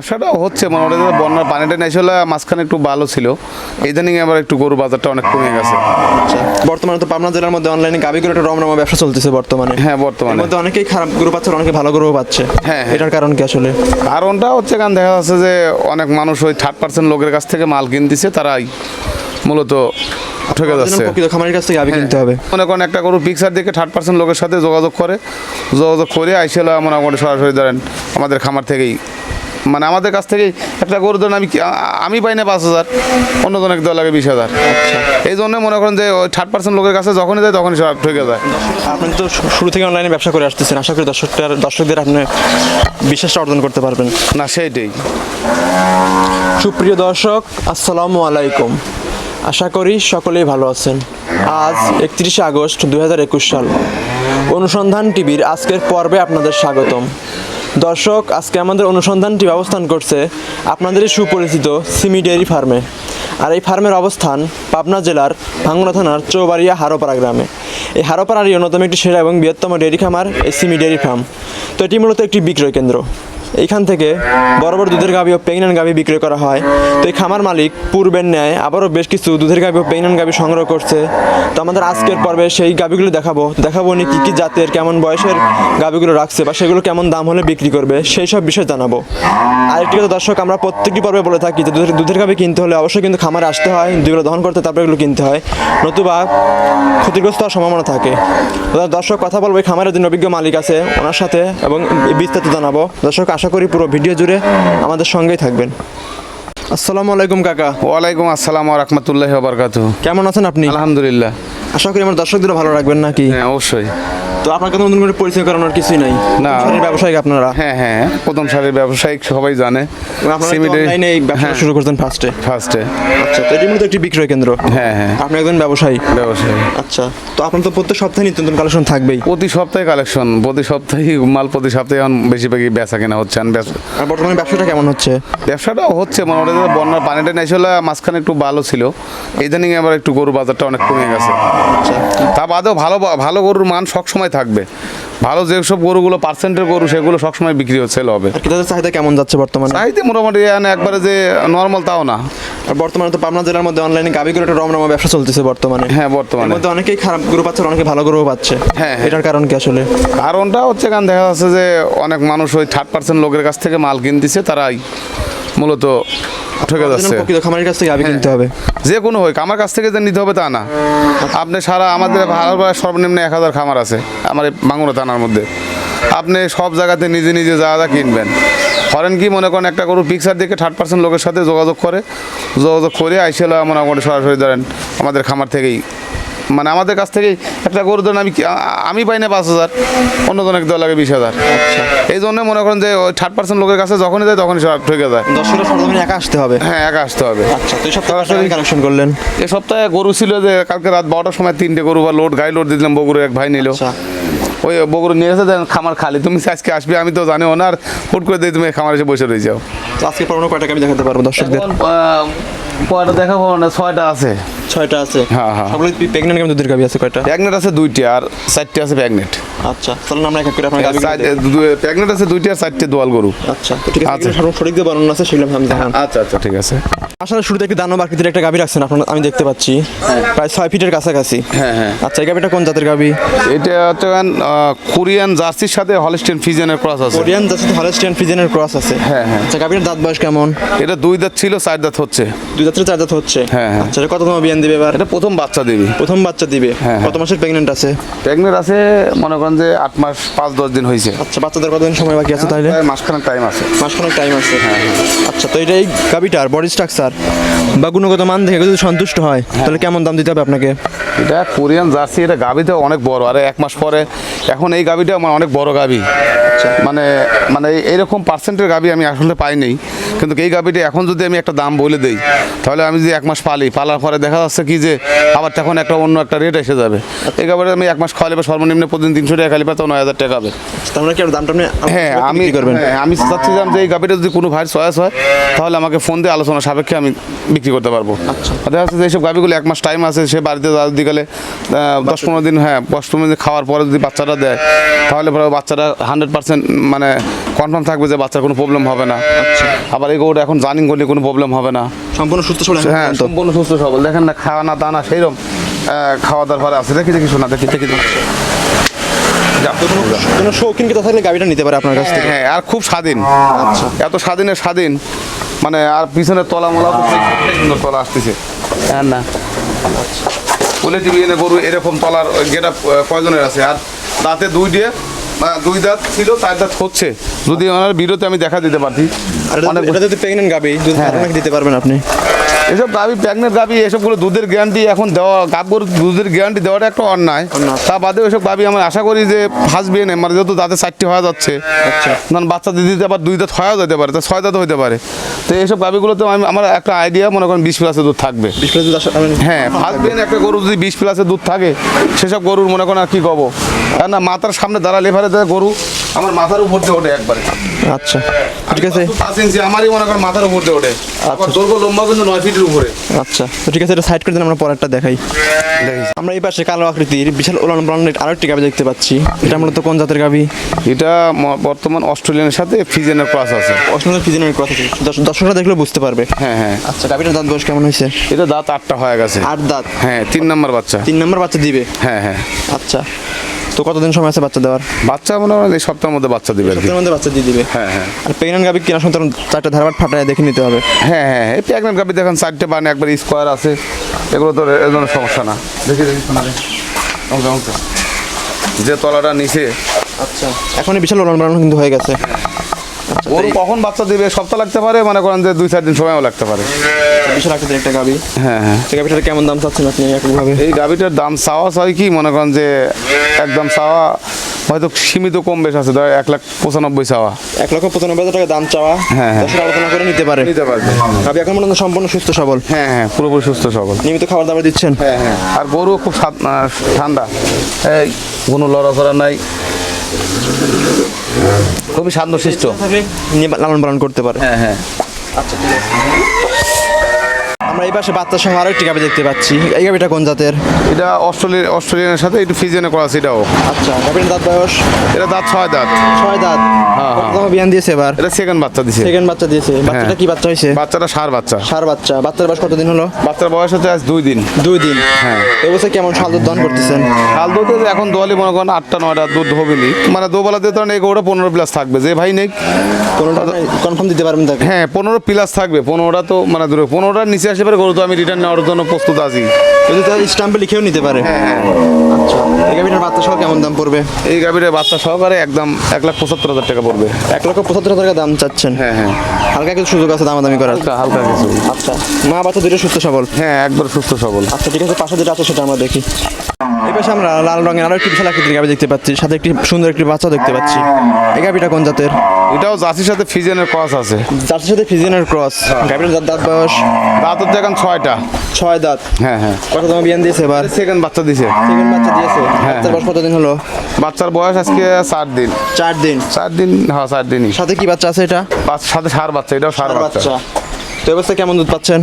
ব্যবসাটাও হচ্ছে মোটামুটি তো বন্যার পানিটা নেছিল মাঝখানে একটু ভালো ছিল। ইদানিং আবার একটু গরু বাজারটা অনেক কমে গেছে। আচ্ছা বর্তমানে তো পাবনা জেলার মধ্যে অনলাইনে গাবি করে একটা রমরমা ব্যবসা চলতেছে বর্তমানে। হ্যাঁ বর্তমানে। মধ্যে অনেকেই খারাপ গরু পাচ্ছে অনেকে ভালো গরু পাচ্ছে। হ্যাঁ, হ্যাঁ। এটার কারণ কি আসলে? কারণটা হচ্ছে কারণ দেখা যাচ্ছে যে অনেক মানুষ ওই থার্ড পার্সেন্ট লোকের কাছ থেকে মাল কিনতেছে তারাই মূলত ঠকে যাচ্ছে। খামারের কাছ থেকে গাবি কিনতে হবে। মনে করেন একটা গরু পিকচার দেখে থার্ড পার্সেন্ট লোকের সাথে যোগাযোগ করে যোগাযোগ করে আইসেল মোটামুটি সরাসরি ধরেন আমাদের খামার থেকেই মানে আমাদের কাছ থেকে একটা গরু ধরেন আমি আমি পাই না পাঁচ হাজার অন্য জনের দেওয়া লাগে বিশ হাজার। এই জন্য মনে করেন যে ওই থার্ড পার্সেন্ট লোকের কাছে যখনই যায় তখনই সব ঠকে যায়। আপনি তো শুরু থেকে অনলাইনে ব্যবসা করে আসতেছেন আশা করি দর্শকদের দর্শকদের আপনি বিশ্বাসটা অর্জন করতে পারবেন। না সেইটাই। সুপ্রিয় দর্শক আসসালামু আলাইকুম। আশা করি সকলেই ভালো আছেন। আজ একত্রিশে আগস্ট দুই হাজার একুশ সাল। অনুসন্ধান টিভির আজকের পর্বে আপনাদের স্বাগতম। দর্শক, আজকে আমাদের অনুসন্ধানটি অবস্থান করছে আপনাদেরই সুপরিচিত সিমি ডেয়ারি ফার্মে। আর এই ফার্মের অবস্থান পাবনা জেলার ভাঙ্গুনা থানার চৌবাড়িয়া হারোপাড়া গ্রামে। এই হারোপাড়ারই অন্যতম একটি সেরা এবং বৃহত্তম ডেয়ারি খামার এই সিমি ডেয়ারি ফার্ম। তো এটি মূলত একটি বিক্রয় কেন্দ্র। এইখান থেকে বড় বড় দুধের গাভি ও প্রেগনেন্ট গাভী বিক্রি করা হয়। তো এই খামার মালিক পূর্বের ন্যায় আবারও বেশ কিছু দুধের গাভি ও প্রেগনেন্ট গাভি সংগ্রহ করছে। তো আমাদের আজকের পর্বে সেই গাভীগুলো দেখাবো। দেখাবো উনি কী কী জাতের, কেমন বয়সের গাভীগুলো রাখছে বা সেগুলো কেমন দাম হলে বিক্রি করবে, সেই সব বিষয়ে জানাব। আরেকটি কথা দর্শক, আমরা প্রত্যেকটি পর্বে বলে থাকি যে দুধের দুধের গাভি কিনতে হলে অবশ্যই কিন্তু খামারে আসতে হয় দুগুলো দহন করতে তারপরে এগুলো কিনতে হয়। নতুবা ক্ষতিগ্রস্ত হওয়ার সম্ভাবনা থাকে। দর্শক, কথা বলব, এই খামারের যিনি অভিজ্ঞ মালিক আছে, ওনার সাথে এবং বিস্তারিত জানাব। দর্শক আশা করি পুরো ভিডিও জুড়ে আমাদের সঙ্গেই থাকবেন। আসসালামু আলাইকুম কাকা। ওয়ালাইকুম আসসালাম রহমতুল্লাহ বারকাত কেমন আছেন আপনি? আলহামদুলিল্লাহ। আশা করি আমার দর্শকদেরও ভালো রাখবেন নাকি? হ্যাঁ অবশ্যই। তো নতুন করে পরিচয় করানোর কিছুই নাই। না। ব্যবসায়িক আপনারা? হ্যাঁ হ্যাঁ প্রথম সারির ব্যবসায়িক সবাই জানে। অনলাইনে এই ব্যবসা হ্যাঁ। শুরু ফার্স্টে ফার্স্টে আচ্ছা তো এটি মূলত একটি বিক্রয় কেন্দ্র। হ্যাঁ হ্যাঁ। আপনি একজন ব্যবসায়ী। ব্যবসায়ী। আচ্ছা তো আপনার তো প্রত্যেক সপ্তাহে নিত্য নতুন কালেকশন থাকবেই। প্রতি সপ্তাহে কালেকশন প্রতি সপ্তাহে মাল প্রতি সপ্তাহে এখন বেশিরভাগই বেচা কেনা হচ্ছে। আর বর্তমানে ব্যবসাটা কেমন হচ্ছে? ব্যবসাটাও হচ্ছে মোটামুটি বন্যার পানিটা নেছিল মাঝখানে একটু ভালো ছিল। ইদানিং আবার একটু গরুর বাজারটা অনেক কমে গেছে। তা বাদেও ভালো ভালো গরুর মান সবসময় থাকবে। ভালো যেসব গরুগুলো পার্সেন্টের গরু সেগুলো সবসময় বিক্রি হচ্ছে হবে। ক্রেতাদের চাহিদা কেমন যাচ্ছে বর্তমানে? চাইতে মোটামুটি একবারে যে নর্মাল তাও না। আর বর্তমানে তো পাবনা জেলার মধ্যে অনলাইনে গাবি করে একটা রমরমা ব্যবসা চলতেছে বর্তমানে। হ্যাঁ বর্তমানে। মধ্যে অনেকেই খারাপ গরু পাচ্ছে অনেকে ভালো গরু পাচ্ছে। হ্যাঁ, হ্যাঁ। এটার কারণ কি আসলে? কারণটা হচ্ছে কারণ দেখা যাচ্ছে যে অনেক মানুষ ওই থার্ড পার্সেন্ট লোকের কাছ থেকে মাল কিনতেছে তারাই। মূলত ঠকে যাচ্ছে। প্রকৃত খামারের কাছ থেকে হ্যাঁ। কিনতে হবে। যে কোনো হোক আমার কাছ থেকে যে নিতে হবে তা না। আপনি সারা আমাদের ভালো সর্বনিম্ন এক হাজার খামার আছে আমার এই বাংলা থানার মধ্যে। আপনি সব জায়গাতে নিজে নিজে যা যা কিনবেন। করেন কি মনে করেন একটা গরু পিকচার দেখে থার্ড পার্সেন্ট লোকের সাথে যোগাযোগ করে যোগাযোগ করে আইসেল মোটামুটি সরাসরি ধরেন আমাদের খামার থেকেই। মানে আমাদের কাছ থেকে একটা গরু ধরেন আমি আমি পাই না পাঁচ হাজার অন্য জনের দেওয়া লাগে বিশ হাজার। এই জন্য মনে করেন যে ওই থার্ড পার্সেন্ট লোকের কাছে যখনই যায় তখনই সব ঠকে যায়। দর্শকরা সরজমিনে একা আসতে হবে? হ্যাঁ একা আসতে হবে। আচ্ছা তো এই সপ্তাহে কালেকশন করলেন? এ সপ্তাহে গরু ছিল যে কালকে রাত বারোটার সময় তিনটে গরু বা লোড গাড়ি লোড দিলাম বগুড়ে এক ভাই নিল। আচ্ছা। ওই বগুড়ে নিয়ে এসে দেন খামার খালি। তুমি আজকে আসবে আমি তো জানিও না আর হুট করে দিয়ে তুমি খামার এসে বসে রয়ে যাও। আজকে পর কয়টা আমি দেখাতে পারব দর্শকদের? কয়টা দেখাবো না ছয়টা আছে। ছয়টা আছে? হ্যাঁ, হ্যাঁ। সবগুলো প্রেগনেন্ট কেমন দুধের গাবি আছে কয়টা? আছে দুইটি আর চারটে আছে আচ্ছা চলুন আমরা এক এক করে আপনার গাবি আছে দুইটি আর চারটে দোয়াল গরু। আচ্ছা তো ঠিক আছে আচ্ছা। সর্ব সঠিক যে বর্ণনা আছে সেগুলো আমি দেখান আচ্ছা আচ্ছা ঠিক আছে। আসলে শুরুতে একটি একটা রাখছেন আপনার আমি দেখতে পাচ্ছি। প্রায় ছয় ফিটের কাছাকাছি। হ্যাঁ হ্যাঁ। আচ্ছা এই গাভিটা কোন জাতের গাভি? এটা হচ্ছে কোরিয়ান জার্সির সাথে হলিস্টেন ফিজেনের ক্রস আছে। কোরিয়ান জাতের হলস্টিয়ান ফিজেনের ক্রস আছে। হ্যাঁ, হ্যাঁ। আচ্ছা গাভিটার দাঁত বয়স কেমন? এটা দুই দাঁত ছিল চার দাঁত হচ্ছে। দুই জাতের চার দাঁত হচ্ছে। হ্যাঁ, হ্যাঁ। আচ্ছা কততম বিয়ান দিবে এবার? এটা প্রথম বাচ্চা দিবি। প্রথম বাচ্চা দিবে? হ্যাঁ, কত মাসের প্রেগনেন্ট আছে? প্রেগনেন্ট আছে মনে করেন যে আট মাস পাঁচ দশ দিন হয়েছে আচ্ছা বাচ্চাদের কতদিন সময় বাকি আছে তাহলে? প্রায় মাসখানেক টাইম আছে। মাসখানেক টাইম আছে। হ্যাঁ, আচ্ছা তো এটা এই গাভিটার বডি স্ট্রাকচার বা গুণগত মান দেখে যদি সন্তুষ্ট হয় হ্যাঁ। তাহলে কেমন দাম দিতে হবে আপনাকে? এটা কোরিয়ান জার্সি এটা গাভিতে অনেক বড়। আর এক মাস পরে এখন এই গাভিটা আমার অনেক বড় গাভি। মানে মানে এই- এইরকম পার্সেন্টের গাবি আমি আসলে পাইনি। কিন্তু এই গাবিটা এখন যদি আমি একটা দাম বলে দেই তাহলে আমি যদি এক মাস পালি পালার পরে দেখা যাচ্ছে কি যে আবার তখন একটা অন্য একটা রেট এসে যাবে। এই গাবিটা আমি এক মাস খাওয়ালে বা সর্বনিম্ন প্রতিদিন তিনশো টাকা খালি পাতো নয় হাজার টাকা হবে। তার মানে কি দামটা আপনি হ্যাঁ আমি করবেন? হ্যাঁ, আমি চাচ্ছিলাম যে এই গাভিটা যদি কোনো ভাইয়ের চয়েস হয় তাহলে আমাকে ফোন দিয়ে আলোচনা সাপেক্ষে আমি বিক্রি করতে পারব। আচ্ছা। দেখা যাচ্ছে যে এইসব গাভিগুলো এক মাস টাইম আছে সে বাড়িতে যদি গেলে দশ পনেরো দিন হ্যাঁ দশ পনেরো দিন খাওয়ার পরে যদি বাচ্চাটা দেয় তাহলে পরে বাচ্চাটা হান্ড্রেড পার্সেন্ট মানে কনফার্ম থাকবে যে বাচ্চার কোনো প্রবলেম হবে না। আচ্ছা। আবার এই গরুটা এখন জানিং করলে কোনো প্রবলেম হবে না। সম্পূর্ণ সুস্থ সবল। হ্যাঁ সম্পূর্ণ সুস্থ সবল। দেখেন না খাওয়া না দানা সেইরকম খাওয়া দাওয়ার পরে আছে। দেখি দেখি শোনা দেখি দেখি দেখি। কোনো শৌখিন থাকলে গাড়িটা নিতে পারে আপনার কাছ থেকে? হ্যাঁ আর খুব স্বাধীন। আচ্ছা। এত স্বাধীনের স্বাধীন। মানে আর পিছনে তলা মোলা তলা আসতেছে। হ্যাঁ না। বলে দিবি এনে গরু এরকম তলার গেটা কয়জনের আছে। আর দাঁতে দুই দিয়ে দুই দাঁত ছিল চার দাঁত হচ্ছে। যদি ওনার বিরতে আমি দেখা দিতে পারছি আর এটা- যদি প্রেগনেন্ট গাবি যদি হ্যাঁ, দিতে পারবেন আপনি। এসব গাভি প্রেগনেন্ট গাভি এসবগুলো দুধের গ্যারান্টি এখন দেওয়া গাভ গরুর দুধের গ্যারান্টি দেওয়াটা একটা অন্যায়। তা বাদেও এসব গাভি আমি আশা করি যে ফার্স্ট বিয়ে নেই মানে যেহেতু দাঁতে চারটি হওয়া যাচ্ছে। আচ্ছা। ধরুন বাচ্চা দিতে আবার দুই দাঁত হয়েও যেতে পারে তা ছয় দাঁত হতে পারে। তো এইসব গাভিগুলোতে আমি আমার একটা আইডিয়া মনে করেন বিশ প্লাসের দুধ থাকবে। প্লাস হ্যাঁ ফার্স্ট বিয়ে একটা গরু যদি বিশ প্লাসের দুধ থাকে সেসব গরুর মনে করেন আর কি কব? কেন না মাথার সামনে দাঁড়া লেভারে দেয় গরু আমার মাথার উপর দিয়ে ওঠে একবারে। আচ্ছা ঠিক আছে। পাঁচ ইঞ্চি আমারই মনে করেন মাথার উপর দিয়ে ওঠে। আবার দৈর্ঘ্য লম্বা কিন্তু নয় ফিটের উপরে। আচ্ছা তো ঠিক আছে এটা সাইড করে দিন আমরা পরেরটা দেখাই। আমরা এই পাশে কালো আকৃতির বিশাল ওলান ব্রাউন্ডের আরও একটি গাবি দেখতে পাচ্ছি। এটা মূলত কোন জাতের গাবি? এটা বর্তমান অস্ট্রেলিয়ানের সাথে ফিজেনের ক্রস আছে। অসংখ্য ফিজিনের কথা আছে। দর্শ- দর্শকরা দেখলে বুঝতে পারবে। হ্যাঁ হ্যাঁ। আচ্ছা গাবিটার দাঁত বয়স কেমন হয়েছে? এটা দাঁত আটটা হয়ে গেছে। আট দাঁত? হ্যাঁ তিন নম্বর বাচ্চা। তিন নম্বর বাচ্চা দিবে? হ্যাঁ হ্যাঁ। আচ্ছা। তো কতদিন সময় আছে বাচ্চা দেওয়ার? বাচ্চা মনে হয় এই সপ্তাহের মধ্যে বাচ্চা দিবে সপ্তাহের মধ্যে বাচ্চা দিয়ে দিবে? হ্যাঁ হ্যাঁ। আর প্রেগনেন্ট গাবি কেনার সময় তখন চারটা ধারবাট ফাটায় দেখে নিতে হবে। হ্যাঁ হ্যাঁ এই প্রেগনেন্ট গাভি দেখেন চারটে বান একবার স্কোয়ার আছে। এগুলো তো এর জন্য সমস্যা না। দেখি দেখি অঙ্কে যে তলাটা নিচে। আচ্ছা। এখনই বিশাল লড়ন বাড়ানো কিন্তু হয়ে গেছে। ওর কখন বাচ্চা দিবে? সপ্তাহ লাগতে পারে? মনে করেন যে দুই চার দিন সময়ও লাগতে পারে। একটা গাবি। হ্যাঁ হ্যাঁ। সেই গাবিটার কেমন দাম চাচ্ছেন আপনি? এককভাবে এই গাভিটার দাম চাওয়া চাই কি? মনে করেন যে একদম চাওয়া হয়তো সীমিত কম বেশ আছে। ধর এক লাখ পঁচানব্বই চাওয়া। এক লক্ষ পঁচানব্বই হাজার টাকা দাম চাওয়া। হ্যাঁ, হ্যাঁ। আলোচনা করে নিতে পারে। নিতে পারবে। গাবি এখন পর্যন্ত সম্পূর্ণ সুস্থ সবল। হ্যাঁ হ্যাঁ পুরোপুরি সুস্থ সবল। নিয়মিত খাবার দাবার দিচ্ছেন। হ্যাঁ হ্যাঁ। আর গরু খুব ঠান্ডা। এই কোনো লড়াচড়া নাই। খুবই শান্তশিষ্ট লালন পালন করতে পারে। হ্যাঁ হ্যাঁ। আমরা এই পাশে বাচ্চা সহ আরও একটি গাবি দেখতে পাচ্ছি। এই গাবিটা কোন জাতের? এটা অস্ট্রেলিয়া অস্ট্রেলিয়ানের সাথে একটু ফিজিয়ানে করা আছে এটাও। আচ্ছা গাবির দাঁত বয়স? এটা দাঁত ছয় দাঁত। ছয় দাঁত। হ্যাঁ, হ্যাঁ। বিয়ান দিয়েছে এবার? এটা সেকেন্ড বাচ্চা দিছে। সেকেন্ড বাচ্চা দিয়েছে। বাচ্চাটা কি বাচ্চা হয়েছে? বাচ্চাটা সার বাচ্চা। সার বাচ্চা। বাচ্চার বয়স কতদিন হলো? বাচ্চার বয়স হচ্ছে আজ দুই দিন। দুই দিন। হ্যাঁ। এবছর কেমন সাল দুধ দহন করতেছেন? কাল দুধে এখন দোয়ালি মনে করেন আটটা নয়টা দুধ হবেনি মানে দোবেলা তখন এই গরুটা পনেরো প্লাস থাকবে। যে ভাই নেই কনফার্ম দিতে পারবেন হ্যাঁ পনেরো প্লাস থাকবে। পনেরোটা তো মানে দূরে। পনেরোটার নিচে আসে পরে গরু তো আমি রিটার্ন নেওয়ার জন্য প্রস্তুত আছি। যদি তার স্টাম্পে লিখেও নিতে পারে। আচ্ছা এই বাচ্চা সহ কেমন দাম পড়বে? এই বাচ্চা সহকারে একদম এক লাখ পঁচাত্তর হাজার টাকা পড়বে। এক লক্ষ পঁচাত্তর হাজার টাকা দাম চাচ্ছেন? হ্যাঁ হ্যাঁ। হালকা কিছু সুযোগ আছে দামাদামি করার? হালকা হালকা কিছু। আচ্ছা মা বাচ্চা দুটো সুস্থ সবল? হ্যাঁ একবার সুস্থ সবল। আচ্ছা ঠিক আছে পাশে যেটা আছে সেটা আমরা দেখি। এই পাশে আমরা লাল রঙের আরও একটি বিশাল আকৃতির গাবি দেখতে পাচ্ছি। সাথে একটি সুন্দর একটি বাচ্চা দেখতে পাচ্ছি। এই গাবিটা কোন জাতের? এটাও জাতির সাথে ফিজিয়ানের ক্রস আছে। যার সাথে ফিজিয়ানের ক্রস দাঁত দাঁত বয়স? দাঁত হচ্ছে এখন ছয়টা। ছয় দাঁত। হ্যাঁ হ্যাঁ। কত দাম বিয়ান দিয়েছে? এবার সেকেন্ড বাচ্চা দিছে। সেকেন্ড বাচ্চা দিয়েছে। হ্যাঁ, বাচ্চার বয়স কতদিন হলো? বাচ্চার বয়স আজকে চার দিন। চার দিন। চার দিন হ্যাঁ চার দিনই। সাথে কি বাচ্চা আছে এটা? সাথে সার বাচ্চা এটাও সার বাচ্চা। তো অবস্থা কেমন দুধ পাচ্ছেন?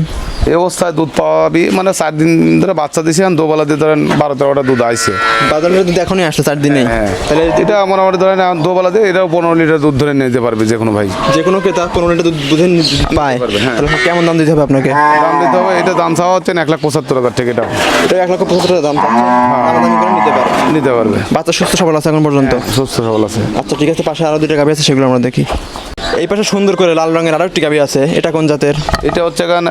এই অবস্থায় দুধ পাওয়াবি মানে চার দিন ধরে বাচ্চা দিছে এখন দুবেলা দিয়ে ধরেন বারো তেরোটা দুধ আইছে। বাজারে দুধ এখনই আসছে চার দিনেই? হ্যাঁ তাহলে এটা মোটামুটি ধরেন এখন দুবেলা দিয়ে এটাও পনেরো লিটার দুধ ধরে নিতে পারবে যে কোনো ভাই। যে কোনো ক্রেতা পনেরো লিটার দুধ দুধের পায়। পারবে, হ্যাঁ। তাহলে কেমন দাম দিতে হবে আপনাকে? দাম দিতে হবে এটা দাম চাওয়া হচ্ছে এক লাখ পঁচাত্তর হাজার টাকা এটা। এটা এক লক্ষ পঁচাত্তর হাজার দাম নিতে পারে নিতে পারবে। বাচ্চা সুস্থ সবল আছে এখন পর্যন্ত? সুস্থ সবল আছে। আচ্ছা ঠিক আছে পাশে আরও দুইটা গাভি আছে সেগুলো আমরা দেখি। এই পাশে সুন্দর করে লাল রঙের আরও একটি গাবি আছে। এটা কোন জাতের? এটা হচ্ছে গান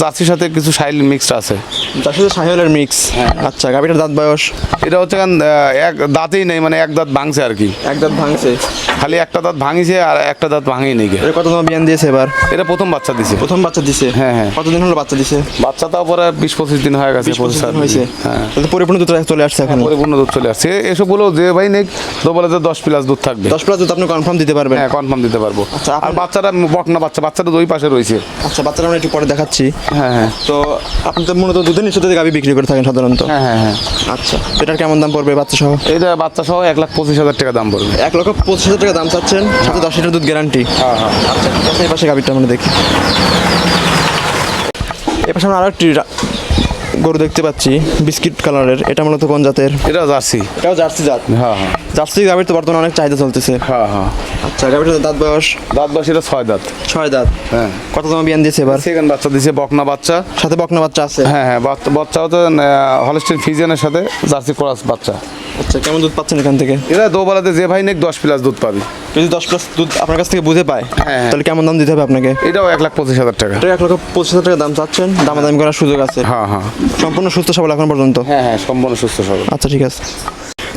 জার্সির সাথে কিছু সাইল মিক্সড আছে। তার সাথে সাহিওয়ালের মিক্স আচ্ছা গাবিটার দাঁত বয়স? এটা হচ্ছে গান এক দাঁতেই নেই মানে এক দাঁত ভাঙছে আর কি। এক দাঁত ভাঙছে। খালি একটা দাঁত ভাঙিছে আর একটা দাঁত ভাঙেই নেই। এটা কত তোমার বিয়ান দিয়েছে এবার? এটা প্রথম বাচ্চা দিছে। প্রথম বাচ্চা দিছে? হ্যাঁ, হ্যাঁ। কতদিন হলো বাচ্চা দিছে? বাচ্চা তাও পরে বিশ পঁচিশ দিন হয়ে গেছে পঁচিশ হয়েছে। হ্যাঁ। পরিপূর্ণ দুধ চলে আসছে এখন? পরিপূর্ণ দুধ চলে আসছে। এসব এসবগুলো যে ভাই নেই তো বলে যে দশ প্লাস দুধ থাকবে। দশ প্লাস দুধ আপনি কনফার্ম দিতে পারবেন। হ্যাঁ কনফার্ম দিতে পারব। আর আপনার- বাচ্চাটা বকনা বাচ্চা বাচ্চাটা দুই পাশে রয়েছে। আচ্ছা বাচ্চারা আমরা একটু পরে দেখাচ্ছি। হ্যাঁ হ্যাঁ। তো আপনি তো মূলত দুধের নিশ্চয়তা গাবি বিক্রি করে থাকেন সাধারণত? হ্যাঁ হ্যাঁ হ্যাঁ। আচ্ছা এটার কেমন দাম পড়বে বাচ্চা সহ এটা বাচ্চা সহ এক লাখ পঁচিশ হাজার টাকা দাম পড়বে। এক লক্ষ পঁচিশ হাজার টাকা দাম চাচ্ছেন সাথে দশ লিটার দুধ গ্যারান্টি হ্যাঁ হ্যাঁ। আচ্ছা এই পাশে গাবিটা আমরা দেখি। এই পাশে আমরা আরও একটি গরু দেখতে পাচ্ছি বিস্কিট কালারের। এটা মূলত কোন জাতের? এটা জার্সি। এটাও জার্সি জাত? হ্যাঁ হ্যাঁ। জার্সি গাভীর তো বর্তমানে অনেক চাহিদা চলতেছে। হ্যাঁ হ্যাঁ। আচ্ছা গাভীর দাঁত বয়স? দাঁত বয়স এটা ছয় দাঁত। ছয় দাঁত। হ্যাঁ। কত দাম বিয়ান দিয়েছে এবার? সেকেন্ড বাচ্চা দিয়েছে বকনা বাচ্চা। সাথে বকনা বাচ্চা আছে। হ্যাঁ হ্যাঁ বাচ্চা হচ্ছে হলস্টিন ফিজিয়ানের সাথে জার্সি ক্রস বাচ্চা। আচ্ছা কেমন দুধ পাচ্ছেন এখান থেকে? এরা দোবেলাতে যে ভাই নেক দশ প্লাস দুধ পাবে। যদি দশ প্লাস দুধ আপনার কাছ থেকে বুঝে পায় হ্যাঁ। তাহলে কেমন দাম দিতে হবে আপনাকে? এটাও এক লাখ পঁচিশ হাজার টাকা। এক লাখ পঁচিশ হাজার টাকা দাম চাচ্ছেন দামাদামি করার সুযোগ আছে। হ্যাঁ হ্যাঁ। সম্পূর্ণ সুস্থ সবল এখন পর্যন্ত? হ্যাঁ হ্যাঁ সম্পূর্ণ সুস্থ সবল। আচ্ছা ঠিক আছে।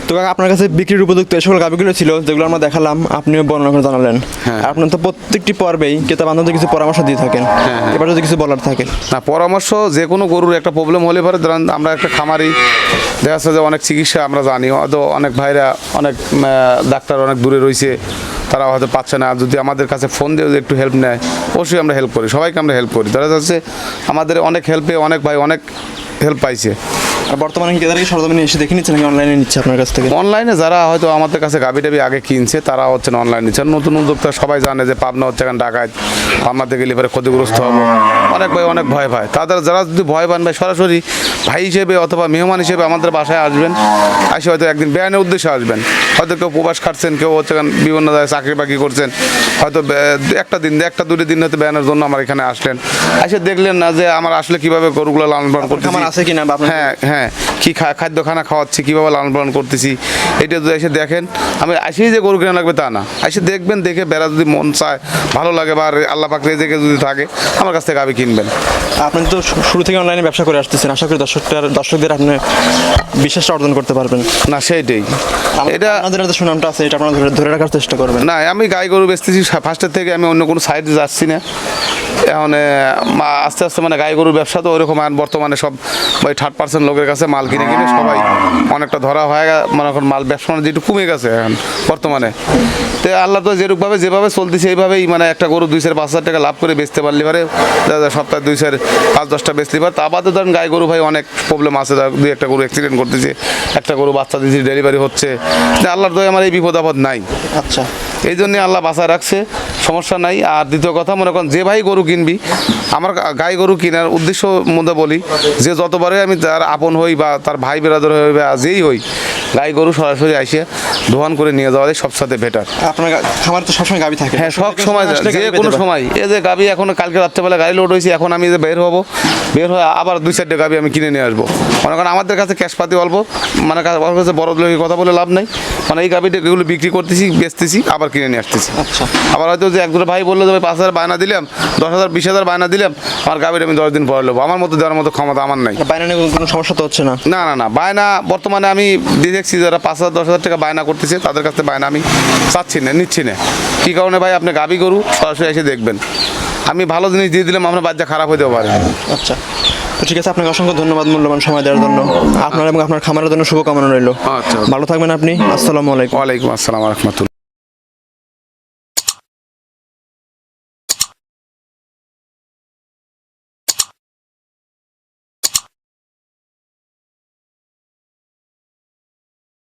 তো আপনার কাছে বিক্রির উপযুক্ত এই সকল গাভিগুলো ছিল যেগুলো আমরা দেখালাম আপনিও বর্ণনা করে জানালেন। হ্যাঁ। আপনার তো প্রত্যেকটি পর্বেই ক্রেতা বান্ধবদের কিছু পরামর্শ দিয়ে থাকেন হ্যাঁ। এবার যদি কিছু বলার থাকে। না পরামর্শ যে কোনো গরুর একটা প্রবলেম হলে পরে ধরেন আমরা একটা খামারি দেখা যাচ্ছে যে অনেক চিকিৎসা আমরা জানি হয়তো অনেক ভাইরা অনেক ডাক্তার অনেক দূরে রয়েছে তারা হয়তো পাচ্ছে না। যদি আমাদের কাছে ফোন দিয়ে যদি একটু হেল্প নেয় অবশ্যই আমরা হেল্প করি সবাইকে আমরা হেল্প করি। ধরা যাচ্ছে আমাদের অনেক হেল্পে অনেক ভাই অনেক হেল্প পাইছে। আর বর্তমানে কি ক্রেতারা সরজমিনে এসে দেখে নিচ্ছে নাকি অনলাইনে নিচ্ছে আপনার কাছ থেকে? অনলাইনে যারা হয়তো আমাদের কাছে গাবি টাবি আগে কিনছে তারা হচ্ছে অনলাইন নিচ্ছে। নতুন উদ্যোক্তা সবাই জানে যে পাবনা হচ্ছে এখন ডাকাত পাবনাতে গেলে পরে ক্ষতিগ্রস্ত হব। অনেক ভাই অনেক ভয় পায়। তাদের যারা যদি ভয় পান ভাই সরাসরি ভাই হিসেবে অথবা মেহমান হিসেবে আমাদের বাসায় আসবেন আসে হয়তো একদিন বেয়ানের উদ্দেশ্যে আসবেন। হয়তো কেউ প্রবাস খাটছেন কেউ হচ্ছে বিভিন্ন জায়গায় চাকরি বাকরি করছেন। হয়তো একটা দিন একটা দুটি দিন হয়তো বেয়ানের জন্য আমার এখানে আসলেন। এসে দেখলেন না যে আমার আসলে কীভাবে গরুগুলো লালন পালন করতে আছে কিনা আপনার হ্যাঁ হ্যাঁ কী খা- খাদ্য খানা খাওয়াচ্ছি কীভাবে লালন পালন করতেছি এটা যদি এসে দেখেন আমি আসেই যে গরু কেনা লাগবে তা না। এসে দেখবেন দেখে বেড়া যদি মন চায় ভালো লাগে বা আল্লাহ পাক রেজেকে যদি থাকে আমার কাছ থেকে আবি কিনবেন। আপনি তো শুরু থেকে অনলাইনে ব্যবসা করে আসতেছেন আশা করি দর্শকদের দর্শকদের আপনি বিশ্বাসটা অর্জন করতে পারবেন। না সেইটাই। এটা আপনাদের যে সুনামটা আছে এটা আপনারা ধরে ধরে রাখার চেষ্টা করবেন। না আমি গাই গরু বেচতেছি ফার্স্টের থেকে আমি অন্য কোনো সাইডে যাচ্ছি না। এখন আস্তে আস্তে মানে গাই গরুর ব্যবসা তো ওইরকম আর বর্তমানে সব ওই থার্ড পার্সেন্ট লোকের কাছে মাল কিনে কিনে সবাই অনেকটা ধরা হয়ে মানে এখন মাল ব্যবসা যেটু কমে গেছে এখন বর্তমানে। তো আল্লাহ তো যেরকমভাবে যেভাবে চলতেছে এইভাবেই মানে একটা গরু দুই চার পাঁচ হাজার টাকা লাভ করে বেচতে পারলে পারে সপ্তাহে দুই চার পাঁচ দশটা বেচতে পারে। তা বাদে ধরেন গাই গরু ভাই অনেক প্রবলেম আছে দুই একটা গরু অ্যাক্সিডেন্ট করতেছে একটা গরু বাচ্চা দিয়েছে ডেলিভারি হচ্ছে। আল্লাহর তো আমার এই বিপদ আপদ নাই। আচ্ছা। এই জন্যে আল্লাহ বাঁচায় রাখছে। সমস্যা নাই। আর দ্বিতীয় কথা মনে করেন যে ভাই গরু কিনবি আমার গাই গরু কেনার উদ্দেশ্য মধ্যে বলি যে যতবারে আমি তার আপন হই বা তার ভাই বেরাদর হই বা যেই হই গাই গরু সরাসরি আসে দোহান করে নিয়ে যাওয়াই সবসাথে বেটার আপনার খামারে তো সবসময় গাবি থাকে। হ্যাঁ সব সময় যে কোনো সময়। এই যে গাবি এখন কালকে রাত্রেবেলা গাড়ি লোড হয়েছে এখন আমি যে বের হব বের হয়ে আবার দুই চারটে গাবি আমি কিনে নিয়ে আসব। মনে করেন আমাদের কাছে ক্যাশ পাতি অল্প মানে কাছে বড় লোকের কথা বলে লাভ নাই। মানে এই গাবিটা এগুলো বিক্রি করতেছি বেচতেছি আবার কিনে নিয়ে আসতেছি। আচ্ছা। আবার হয়তো যে এক দুটো ভাই বলল যে ভাই পাঁচ হাজার বায়না দিলাম দশ হাজার বিশ হাজার বায়না দিলাম আমার গাবিটা আমি দশ দিন পরে নেব আমার মতো দেওয়ার মতো ক্ষমতা আমার নাই। বাইরে নিয়ে কোনো সমস্যা তো হচ্ছে না? না না না বায়না বর্তমানে আমি দিয়ে দেখছি যারা পাঁচ হাজার দশ হাজার টাকা বায়না করতেছে তাদের কাছে বায়না আমি চাচ্ছি না নিচ্ছি না। কী কারণে ভাই? আপনি গাবি গরু সরাসরি এসে দেখবেন। আমি ভালো জিনিস দিয়ে দিলাম আপনার বাচ্চা খারাপ হতেও পারে। আচ্ছা। তো ঠিক আছে আপনাকে অসংখ্য ধন্যবাদ মূল্যবান সময় দেওয়ার জন্য। আপনার এবং আপনার খামারের জন্য শুভকামনা রইল। আচ্ছা। ভালো থাকবেন আপনি। আসসালামু আলাইকুম। ওয়ালাইকুম আসসালাম রহমতুল্লাহ।